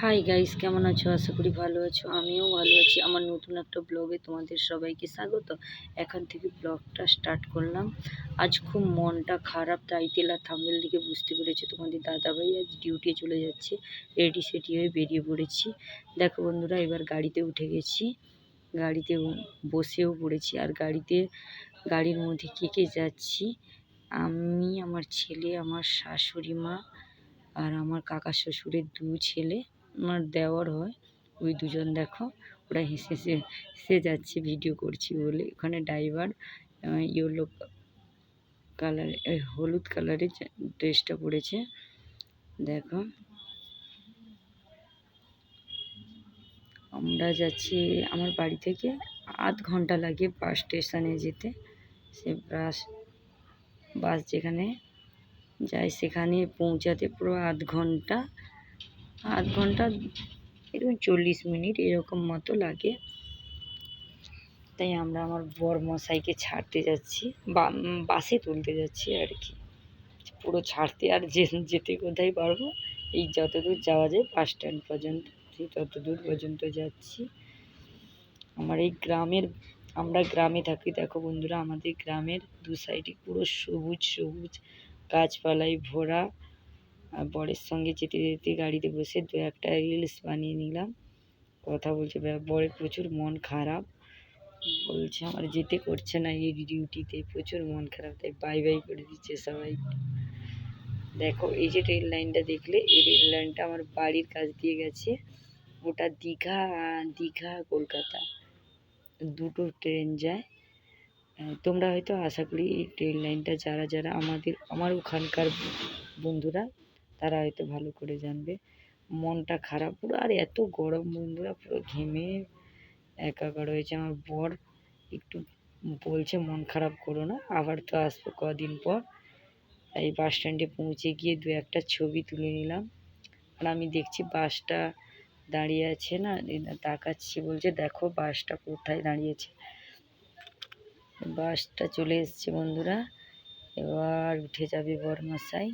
Hi guys কেমন আছো? আশা করি ভালো আছো। আমিও ভালো আছি। আমার নতুন একটা ব্লগে তোমাদের সবাইকে স্বাগত। এখান থেকে ব্লগটা স্টার্ট করলাম। আজ খুব মনটা খারাপ টাইটেল আর থাম্বেল দিকে বুঝতে পেরেছ তোমাদের দাদাভাই আজ ডিউটি চলে যাচ্ছে। রেডি সেডি হয়ে বেরিয়ে পড়েছি। দেখো বন্ধুরা, এবার গাড়িতে উঠে গেছি। গাড়িতে বসেও পড়েছি। আর গাড়িতে, গাড়ির মধ্যে কে কে যাচ্ছি? আমি, আমার ছেলে, আমার শাশুড়ি মা আর আমার কাকা শ্বশুরের দু ছেলে। আমার দেওয়ার হয়। ওই দুজন দেখো, ওরা হেসে হেসে হেসে যাচ্ছে ভিডিও করছি বলে। ওখানে ড্রাইভার ইয়েলো কালার হলুদ কালারের ড্রেসটা পরেছে। দেখো। আমরা যাচ্ছি আমার বাড়ি থেকে আধ ঘণ্টা লাগে বাস স্টেশনে যেতে। সে বাস বাস যেখানে যায় সেখানে পৌঁছাতে পুরো আধ ঘণ্টা আধ ঘণ্টা, এরকম চল্লিশ মিনিট এরকম মতো লাগে। তাই আমরা আমার বর মশাইকে ছাড়তে যাচ্ছি, বা বাসে তুলতে যাচ্ছি আর কি। পুরো ছাড়তে আর যে, যেতে কোথায় পারব, এই যতদূর যাওয়া যায়, বাস স্ট্যান্ড পর্যন্ত সেই ততদূর পর্যন্ত যাচ্ছি। আমার এই গ্রামের, আমরা গ্রামে থাকি, দেখো বন্ধুরা, আমাদের গ্রামের দু সাইডে পুরো সবুজ সবুজ গাছপালায় ভরা। বরের সঙ্গে যেতে যেতে গাড়িতে বসে দু একটা রিলস বানিয়ে নিলাম। কথা বলছে বরের প্রচুর মন খারাপ। বলছে, আমার যেতে করছে না এই ডিউটিতে প্রচুর মন খারাপ। তাই বাই বাই করে দিচ্ছে সবাই। দেখো, এই যে রেল লাইনটা দেখলে, এই রেল লাইনটা আমার বাড়ির কাছ দিয়ে গেছে। ওটা দীঘা দীঘা, কলকাতা। দুটো ট্রেন যায়। তোমরা হয়তো আশা করি এই ট্রেন লাইনটা যারা যারা আমাদের, আমার ওখানকার বন্ধুরা তারা হয়তো ভালো করে জানবে। মনটা খারাপ পুরো, আর এত গরম বন্ধুরা, পুরো ঘেমে একাকার হয়েছে। আমার বর একটু বলছে, মন খারাপ করো না, আবার তো আসব কদিন পর। এই বাস স্ট্যান্ডে পৌঁছে গিয়ে দু একটা ছবি তুলে নিলাম। আর আমি দেখছি বাসটা দাঁড়িয়ে আছে না তাকাচ্ছি, বলছে, দেখো বাসটা কোথায় দাঁড়িয়েছে বাসটা চলে এসছে বন্ধুরা, এবার উঠে যাবে বরমশাই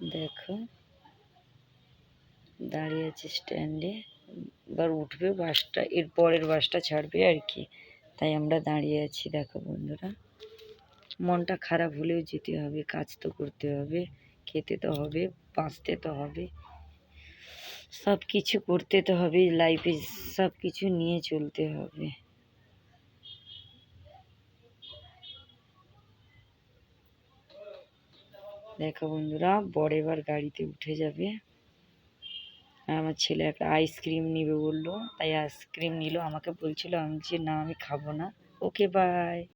দেখো। দাঁড়িয়ে আছে স্ট্যান্ডে এবার উঠবে বাসটা, এর পরের বাসটা ছাড়বে আর কি। তাই আমরা দাঁড়িয়ে আছি, দেখো বন্ধুরা। মনটা খারাপ হলেও যেতে হবে, কাজ তো করতে হবে, খেতে তো হবে, বাঁচতে তো হবে। সব কিছু করতে তো হবে লাইফে সব কিছু নিয়ে চলতে হবে। দেখো বন্ধুরা, বর এবার গাড়িতে উঠে যাবে। আমার ছেলে একটা আইসক্রিম নিবে বলল, তাই আইসক্রিম নিল, আমাকে বলছিল আমি যে, না, আমি খাব না। Okay bye